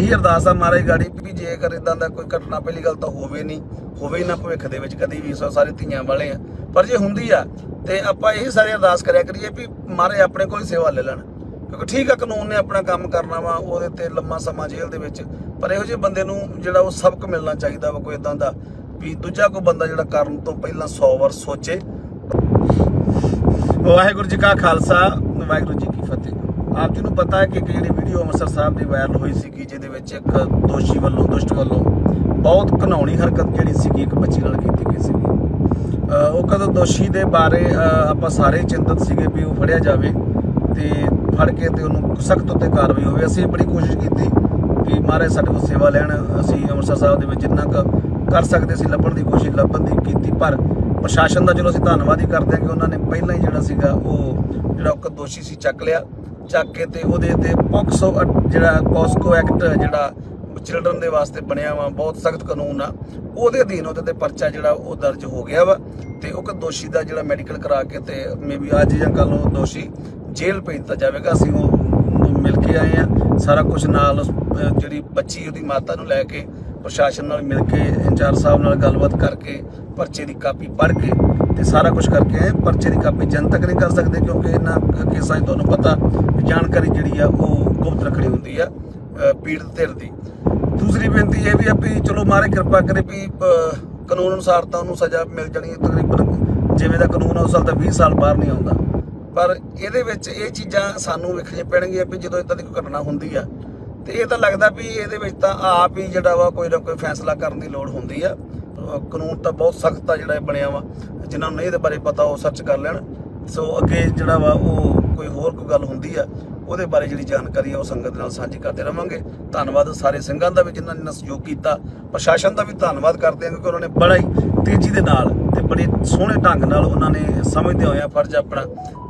ਇਹੀ ਅਰਦਾਸ ਆ ਮਹਾਰਾਜ ਗਾੜੀ ਵੀ ਜੇਕਰ ਇਦਾਂ ਦਾ ਕੋਈ ਘਟਨਾ ਪਹਿਲੀ ਗੱਲ ਤਾਂ ਹੋਵੇ ਨਹੀਂ, ਹੋਵੇ ਨਾ ਭਵਿੱਖ ਦੇ ਵਿੱਚ ਕਦੀ ਵੀ, ਸੋ ਸਾਰੇ ਧੀਆਂ ਵਾਲੇ ਆ। ਪਰ ਜੇ ਹੁੰਦੀ ਆ, ਤੇ ਆਪਾਂ ਇਹ ਸਾਰੇ ਅਰਦਾਸ ਕਰਿਆ ਕਰੀਏ ਵੀ ਮਹਾਰਾਜ ਆਪਣੇ ਕੋਲ ਸੇਵਾ ਲੈ ਲੈਣ। ਕਿਉਂਕਿ ਠੀਕ ਆ, ਕਾਨੂੰਨ ਨੇ ਆਪਣਾ ਕੰਮ ਕਰਨਾ ਵਾ, ਉਹਦੇ ਤੇ ਲੰਮਾ ਸਮਾਂ ਜੇਲ੍ਹ ਦੇ ਵਿੱਚ। ਪਰ ਇਹੋ ਜਿਹੇ ਬੰਦੇ ਨੂੰ ਜਿਹੜਾ ਉਹ ਸਬਕ ਮਿਲਣਾ ਚਾਹੀਦਾ ਵਾ ਕੋਈ ਇਦਾਂ ਦਾ ਵੀ ਦੂਜਾ ਕੋਈ ਬੰਦਾ ਜਿਹੜਾ ਕਰਨ ਤੋਂ ਪਹਿਲਾਂ 100 ਵਾਰ ਸੋਚੇ। ਵਾਹਿਗੁਰੂ ਜੀ ਕਾ ਖਾਲਸਾ, ਵਾਹਿਗੁਰੂ ਜੀ ਕੀ ਫਤਿਹ। ਆਪ ਜੀ ਨੂੰ ਪਤਾ ਹੈ ਕਿ ਇੱਕ ਜਿਹੜੀ ਵੀਡੀਓ ਅੰਮ੍ਰਿਤਸਰ ਸਾਹਿਬ ਦੀ ਵਾਇਰਲ ਹੋਈ ਸੀ ਕਿ ਜਿਹਦੇ ਵਿੱਚ ਇੱਕ ਦੋਸ਼ੀ ਵੱਲੋਂ, ਦੁਸ਼ਟ ਵੱਲੋਂ ਬਹੁਤ ਘਨਾਉਣੀ ਹਰਕਤ ਜਿਹੜੀ ਸੀਗੀ, ਇੱਕ ਬੱਚੀ ਨਾਲ ਕੀਤੀ ਗਈ ਸੀ ਉਹ ਕਦੋਂ ਦੋਸ਼ੀ ਦੇ ਬਾਰੇ ਆਪਾਂ ਸਾਰੇ ਚਿੰਤਤ ਸੀਗੇ ਵੀ ਉਹ ਫੜਿਆ ਜਾਵੇ ਤੇ ਫੜ ਕੇ ਤੇ ਉਹਨੂੰ ਸਖਤ ਉੱਤੇ ਕਾਰਵਾਈ ਹੋਵੇ। ਅਸੀਂ ਬੜੀ ਕੋਸ਼ਿਸ਼ ਕੀਤੀ ਕਿ ਮਹਾਰਾਜ ਸਾਡੇ ਕੋਲ ਸੇਵਾ ਲੈਣ, ਅਸੀਂ ਅੰਮ੍ਰਿਤਸਰ ਸਾਹਿਬ ਦੇ ਵਿੱਚ ਜਿੰਨਾ ਕੁ ਕਰ ਸਕਦੇ ਸੀ, ਲੱਭਣ ਦੀ ਕੋਸ਼ਿਸ਼ ਲੱਭਣ ਦੀ ਕੀਤੀ, ਪਰ ਪ੍ਰਸ਼ਾਸਨ ਦਾ ਚਲੋ ਅਸੀਂ ਧੰਨਵਾਦ ਹੀ ਕਰਦੇ ਹਾਂ ਕਿ ਉਹਨਾਂ ਨੇ ਪਹਿਲਾਂ ਹੀ ਜਿਹੜਾ ਸੀਗਾ ਉਹ ਜਿਹੜਾ ਉਹ ਦੋਸ਼ੀ ਸੀ, ਚੱਕ ਲਿਆ। ਚੱਕ ਕੇ ਤੇ ਉਹਦੇ ਤੇ ਪੌਕਸੋ ਅ- ਜਿਹੜਾ ਪੌਸਕੋ ਐਕਟ ਜਿਹੜਾ ਚਿਲਡਰਨ ਦੇ ਵਾਸਤੇ ਬਣਿਆ ਵਾ ਬਹੁਤ ਸਖਤ ਕਾਨੂੰਨ ਆ ਉਹਦੇ ਅਧੀਨ ਉਹਦੇ ਤੇ ਪਰਚਾ ਜਿਹੜਾ ਉਹ ਦਰਜ ਹੋ ਗਿਆ ਵਾ ਤੇ ਉਹ ਦੋਸ਼ੀ ਦਾ ਜਿਹੜਾ ਮੈਡੀਕਲ ਕਰਾ ਕੇ ਤੇ ਮੇਬੀ ਅੱਜ ਜਾਂ ਕੱਲ ਉਹ ਦੋਸ਼ੀ ਜੇਲ੍ਹ ਭੇਜ ਦਿੱਤਾ ਜਾਵੇਗਾ। ਅਸੀਂ ਉਹ ਮਿਲ ਕੇ ਆਏ ਆ। ਸਾਰਾ ਕੁਝ ਨਾਲ ਉਸ, ਜਿਹੜੀ ਬੱਚੀ ਉਹਦੀ ਮਾਤਾ ਨੂੰ ਲੈ ਕੇ ਪ੍ਰਸ਼ਾਸਨ ਨਾਲ ਮਿਲ ਕੇ ਇੰਚਾਰਜ ਸਾਹਿਬ ਨਾਲ ਗੱਲਬਾਤ ਕਰਕੇ ਪਰਚੇ ਦੀ ਕਾਪੀ ਪੜ੍ਹ ਕੇ ਤੇ ਸਾਰਾ ਕੁਝ ਕਰਕੇ ਆਏ, ਪਰਚੇ ਦੀ ਕਾਪੀ ਜਨਤਕ ਨਹੀਂ ਕਰ ਸਕਦੇ ਕਿਉਂਕਿ ਇਹਨਾਂ ਕੇਸਾਂ 'ਚ ਤੁਹਾਨੂੰ ਪਤਾ ਜਾਣਕਾਰੀ ਜਿਹੜੀ ਆ ਉਹ ਗੁਪਤ ਰੱਖਣੀ ਹੁੰਦੀ ਆ ਪੀੜਤ ਧਿਰ ਦੀ। ਦੂਸਰੀ ਬੇਨਤੀ ਇਹ ਵੀ ਆ ਵੀ ਚਲੋ ਮਾਰੇ ਕਿਰਪਾ ਕਰੇ ਵੀ ਕਾਨੂੰਨ ਅਨੁਸਾਰ ਤਾਂ ਉਹਨੂੰ ਸਜ਼ਾ ਮਿਲ ਜਾਣੀ ਤਕਰੀਬਨ, ਜਿਵੇਂ ਦਾ ਕਾਨੂੰਨ ਆ ਉਸ ਸਾਲ ਤਾਂ 20 ਸਾਲ ਬਾਹਰ ਨਹੀਂ ਆਉਂਦਾ। ਪਰ ਇਹਦੇ ਵਿੱਚ ਇਹ ਚੀਜ਼ਾਂ ਸਾਨੂੰ ਵੇਖਣੀਆਂ ਪੈਣਗੀਆਂ ਵੀ ਜਦੋਂ ਇਦਾਂ ਦੀ ਕੋਈ ਘਟਨਾ ਹੁੰਦੀ ਆ, ਤੇ ਇਹ ਤਾਂ ਲੱਗਦਾ ਵੀ ਇਹਦੇ ਵਿੱਚ ਤਾਂ ਆਪ ਹੀ ਜਿਹੜਾ ਵਾ ਕੋਈ ਨਾ ਕੋਈ ਫੈਸਲਾ ਕਰਨ ਦੀ ਲੋੜ ਹੁੰਦੀ ਆ। ਕਾਨੂੰਨ ਤਾਂ ਬਹੁਤ ਸਖਤ ਆ ਜਿਹੜਾ ਇਹ ਬਣਿਆ ਵਾ। ਜਿਨ੍ਹਾਂ ਨੂੰ ਨਹੀਂ ਇਹਦੇ ਬਾਰੇ ਪਤਾ, ਉਹ ਸਰਚ ਕਰ ਲੈਣ। ਸੋ ਅੱਗੇ ਜਿਹੜਾ ਵਾ, ਉਹ ਕੋਈ ਹੋਰ ਕੋਈ ਗੱਲ ਹੁੰਦੀ ਆ, ਉਹਦੇ ਬਾਰੇ ਜਿਹੜੀ ਜਾਣਕਾਰੀ ਆ, ਉਹ ਸੰਗਤ ਨਾਲ ਸਾਂਝੀ ਕਰਦੇ ਰਵਾਂਗੇ। ਧੰਨਵਾਦ ਸਾਰੇ ਸਿੰਘਾਂ ਦਾ ਵੀ ਜਿਨ੍ਹਾਂ ਨੇ ਸਹਿਯੋਗ ਕੀਤਾ। ਪ੍ਰਸ਼ਾਸਨ ਦਾ ਵੀ ਧੰਨਵਾਦ ਕਰਦੇ ਹਾਂ, ਕਿਉਂਕਿ ਉਹਨਾਂ ਨੇ ਬੜਾ ਹੀ ਤੇਜ਼ੀ ਦੇ ਨਾਲ ਤੇ ਬੜੇ ਸੋਹਣੇ ਢੰਗ ਨਾਲ ਉਹਨਾਂ ਨੇ ਸਮਝਦੇ ਹੋਇਆ ਫਰਜ਼ ਆਪਣਾ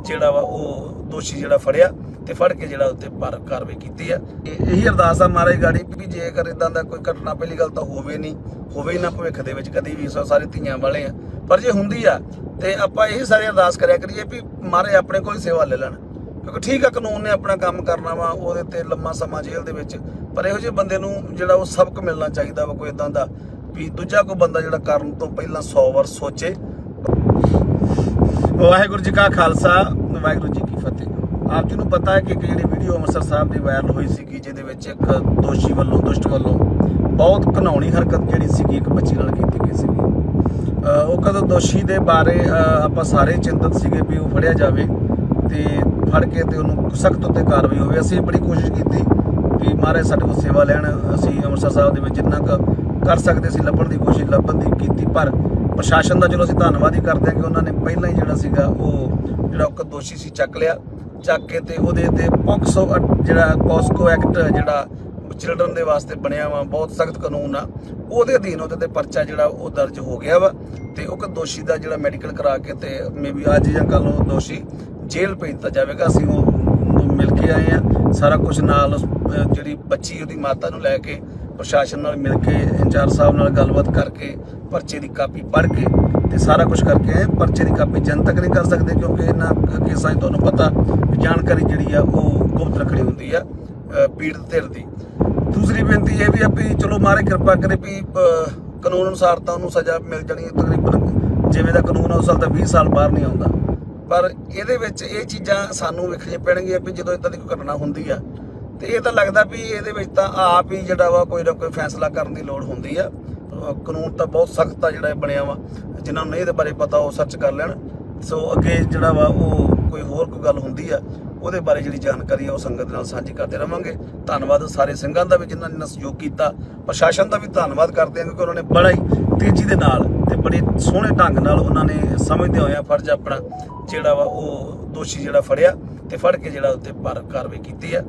ਜਿਹੜਾ ਵਾ, ਉਹ ਦੋਸ਼ੀ ਜਿਹੜਾ ਫੜਿਆ। ਤੇ ਫੜ ਕੇ ਜਿਹੜਾ ਉੱਤੇ ਪਰ ਕਾਰਵਾਈ ਕੀਤੀ ਆ। ਇਹੀ ਅਰਦਾਸ ਆ ਮਹਾਰਾਜ ਗਾੜੀ ਵੀ ਜੇਕਰ ਇਦਾਂ ਦਾ ਕੋਈ ਘਟਨਾ ਪਹਿਲੀ ਗੱਲ ਤਾਂ ਹੋਵੇ ਨਹੀਂ, ਹੋਵੇ ਨਾ ਭਵਿੱਖ ਦੇ ਵਿੱਚ ਕਦੀ ਵੀ ਸਾਰੇ ਧੀਆਂ ਵਾਲੇ ਆ। ਪਰ ਜੇ ਹੁੰਦੀ ਆ, ਤੇ ਆਪਾਂ ਇਹ ਸਾਰੇ ਅਰਦਾਸ ਕਰਿਆ ਕਰੀਏ ਵੀ ਮਹਾਰਾਜ ਆਪਣੇ ਕੋਲ ਸੇਵਾ ਲੈ ਲੈਣ। ਕਿਉਂਕਿ ਠੀਕ ਆ, ਕਾਨੂੰਨ ਨੇ ਆਪਣਾ ਕੰਮ ਕਰਨਾ ਵਾ, ਉਹਦੇ ਤੇ ਲੰਮਾ ਸਮਾਂ ਜੇਲ੍ਹ ਦੇ ਵਿੱਚ। ਪਰ ਇਹੋ ਜਿਹੇ ਬੰਦੇ ਨੂੰ ਜਿਹੜਾ ਉਹ ਸਬਕ ਮਿਲਣਾ ਚਾਹੀਦਾ ਵਾ ਕੋਈ ਇਦਾਂ ਦਾ, ਵੀ ਦੂਜਾ ਕੋਈ ਬੰਦਾ ਜਿਹੜਾ ਕਰਨ ਤੋਂ ਪਹਿਲਾਂ 100 ਵਾਰ ਸੋਚੇ। ਵਾਹਿਗੁਰੂ ਜੀ ਕਾ ਖਾਲਸਾ, ਵਾਹਿਗੁਰੂ ਜੀ ਆਪ ਜੀ ਨੂੰ ਪਤਾ ਹੈ ਕਿ ਇੱਕ ਜਿਹੜੀ ਵੀਡੀਓ ਅੰਮ੍ਰਿਤਸਰ ਸਾਹਿਬ ਦੀ ਵਾਇਰਲ ਹੋਈ ਸੀਗੀ, ਜਿਹਦੇ ਵਿੱਚ ਇੱਕ ਦੋਸ਼ੀ ਵੱਲੋਂ, ਦੁਸ਼ਟ ਵੱਲੋਂ ਬਹੁਤ ਘਨਾਉਣੀ ਹਰਕਤ ਜਿਹੜੀ ਸੀਗੀ, ਇੱਕ ਬੱਚੀ ਨਾਲ ਕੀਤੀ ਗਈ ਸੀਗੀ। ਉਹ ਕਦੋਂ ਦੋਸ਼ੀ ਦੇ ਬਾਰੇ ਆਪਾਂ ਸਾਰੇ ਚਿੰਤਤ ਸੀਗੇ ਵੀ ਉਹ ਫੜਿਆ ਜਾਵੇ ਤੇ ਫੜ ਕੇ ਤੇ ਉਹਨੂੰ ਸਖਤ ਉੱਤੇ ਕਾਰਵਾਈ ਹੋਵੇ। ਅਸੀਂ ਬੜੀ ਕੋਸ਼ਿਸ਼ ਕੀਤੀ ਵੀ ਮਹਾਰਾਜ ਸਾਡੇ ਕੋਲ ਸੇਵਾ ਲੈਣ, ਅਸੀਂ ਅੰਮ੍ਰਿਤਸਰ ਸਾਹਿਬ ਦੇ ਵਿੱਚ ਜਿੰਨਾ ਕੁ ਕਰ ਸਕਦੇ ਸੀ, ਲੱਭਣ ਦੀ ਕੋਸ਼ਿਸ਼ ਲੱਭਣ ਦੀ ਕੀਤੀ, ਪਰ ਪ੍ਰਸ਼ਾਸਨ ਦਾ ਚਲੋ ਅਸੀਂ ਧੰਨਵਾਦ ਹੀ ਕਰਦੇ ਹਾਂ ਕਿ ਉਹਨਾਂ ਨੇ ਪਹਿਲਾਂ ਹੀ ਜਿਹੜਾ ਸੀਗਾ, ਉਹ ਜਿਹੜਾ ਇੱਕ ਦੋਸ਼ੀ ਸੀ, ਚੱਕ ਲਿਆ। ਚੱਕ ਕੇ ਤੇ ਉਹਦੇ ਤੇ ਪੋਕਸੋ ਅ- ਜਿਹੜਾ ਪੌਸਕੋ ਐਕਟ ਜਿਹੜਾ ਚਿਲਡਰਨ ਦੇ ਵਾਸਤੇ ਬਣਿਆ ਵਾ ਬਹੁਤ ਸਖਤ ਕਾਨੂੰਨ ਆ। ਉਹਦੇ ਅਧੀਨ ਉਹਦੇ ਤੇ ਪਰਚਾ ਜਿਹੜਾ ਉਹ ਦਰਜ ਹੋ ਗਿਆ ਵਾ ਤੇ ਉਹ ਦੋਸ਼ੀ ਦਾ ਜਿਹੜਾ ਮੈਡੀਕਲ ਕਰਾ ਕੇ ਤੇ ਮੇਬੀ ਅੱਜ ਜਾਂ ਕੱਲ ਉਹ ਦੋਸ਼ੀ ਜੇਲ੍ਹ ਭੇਜ ਦਿੱਤਾ ਜਾਵੇਗਾ। ਅਸੀਂ ਉਹ ਮਿਲ ਕੇ ਆਏ ਆ। ਸਾਰਾ ਕੁਝ ਨਾਲ ਉਸ, ਜਿਹੜੀ ਬੱਚੀ ਉਹਦੀ ਮਾਤਾ ਨੂੰ ਲੈ ਕੇ ਪ੍ਰਸ਼ਾਸਨ ਨਾਲ ਮਿਲ ਕੇ, ਇੰਚਾਰਜ ਸਾਹਿਬ ਨਾਲ ਗੱਲਬਾਤ ਕਰਕੇ, ਪਰਚੇ ਦੀ ਕਾਪੀ ਪੜ੍ਹ ਕੇ ਤੇ ਸਾਰਾ ਕੁਝ ਕਰਕੇ ਆਏ। ਪਰਚੇ ਦੀ ਕਾਪੀ ਜਨਤਕ ਨਹੀਂ ਕਰ ਸਕਦੇ ਕਿਉਂਕਿ ਇਹਨਾਂ ਕੇਸਾਂ 'ਚ ਤੁਹਾਨੂੰ ਪਤਾ ਜਾਣਕਾਰੀ ਜਿਹੜੀ ਆ, ਉਹ ਗੁਪਤ ਰੱਖਣੀ ਹੁੰਦੀ ਆ ਪੀੜਤ ਧਿਰ ਦੀ। ਦੂਸਰੀ ਬੇਨਤੀ ਇਹ ਵੀ ਆ ਵੀ ਚਲੋ ਮਾਰੇ ਕਿਰਪਾ ਕਰੇ ਵੀ ਕਾਨੂੰਨ ਅਨੁਸਾਰ ਤਾਂ ਉਹਨੂੰ ਸਜ਼ਾ ਮਿਲ ਜਾਣੀ ਹੈ ਤਕਰੀਬਨ, ਜਿਵੇਂ ਦਾ ਕਾਨੂੰਨ ਆ ਉਸ ਸਾਲ ਤਾਂ 20 ਸਾਲ ਬਾਹਰ ਨਹੀਂ ਆਉਂਦਾ। ਪਰ ਇਹਦੇ ਵਿੱਚ ਇਹ ਚੀਜ਼ਾਂ ਸਾਨੂੰ ਵੇਖਣੀਆਂ ਪੈਣਗੀਆਂ ਵੀ ਜਦੋਂ ਇਦਾਂ ਦੀ ਕੋਈ ਘਟਨਾ ਹੁੰਦੀ ਆ ਤੇ ਇਹ ਤਾਂ ਲੱਗਦਾ ਵੀ ਇਹਦੇ ਵਿੱਚ ਤਾਂ ਆਪ ਹੀ ਜਿਹੜਾ ਵਾ ਕੋਈ ਨਾ ਕੋਈ ਫੈਸਲਾ ਕਰਨ ਦੀ ਲੋੜ ਹੁੰਦੀ ਆ। ਕਾਨੂੰਨ ਤਾਂ ਬਹੁਤ ਸਖਤ ਆ ਜਿਹੜਾ ਬਣਿਆ ਵਾ। ਜਿਨ੍ਹਾਂ ਨੂੰ ਨਹੀਂ ਇਹਦੇ ਬਾਰੇ ਪਤਾ, ਉਹ ਸਰਚ ਕਰ ਲੈਣ। ਸੋ ਅੱਗੇ ਜਿਹੜਾ ਵਾ ਉਹ ਕੋਈ ਹੋਰ ਕੋਈ ਗੱਲ ਹੁੰਦੀ ਆ, ਉਹਦੇ ਬਾਰੇ ਜਿਹੜੀ ਜਾਣਕਾਰੀ ਆ ਉਹ ਸੰਗਤ ਨਾਲ ਸਾਂਝੀ ਕਰਦੇ ਰਵਾਂਗੇ। ਧੰਨਵਾਦ ਸਾਰੇ ਸਿੰਘਾਂ ਦਾ ਵੀ ਜਿਨ੍ਹਾਂ ਨੇ ਸਹਿਯੋਗ ਕੀਤਾ। ਪ੍ਰਸ਼ਾਸਨ ਦਾ ਵੀ ਧੰਨਵਾਦ ਕਰਦੇ ਹਾਂ ਕਿਉਂਕਿ ਉਹਨਾਂ ਨੇ ਬੜਾ ਹੀ ਤੇਜ਼ੀ ਦੇ ਨਾਲ ਤੇ ਬੜੇ ਸੋਹਣੇ ਢੰਗ ਨਾਲ ਉਹਨਾਂ ਨੇ ਸਮਝਦੇ ਹੋਇਆ ਫਰਜ਼ ਆਪਣਾ ਜਿਹੜਾ ਵਾ ਉਹ ਦੋਸ਼ੀ ਜਿਹੜਾ ਫੜਿਆ ਤੇ ਫੜ ਕੇ ਜਿਹੜਾ ਉੱਤੇ ਪਰ ਕਾਰਵਾਈ ਕੀਤੀ ਆ।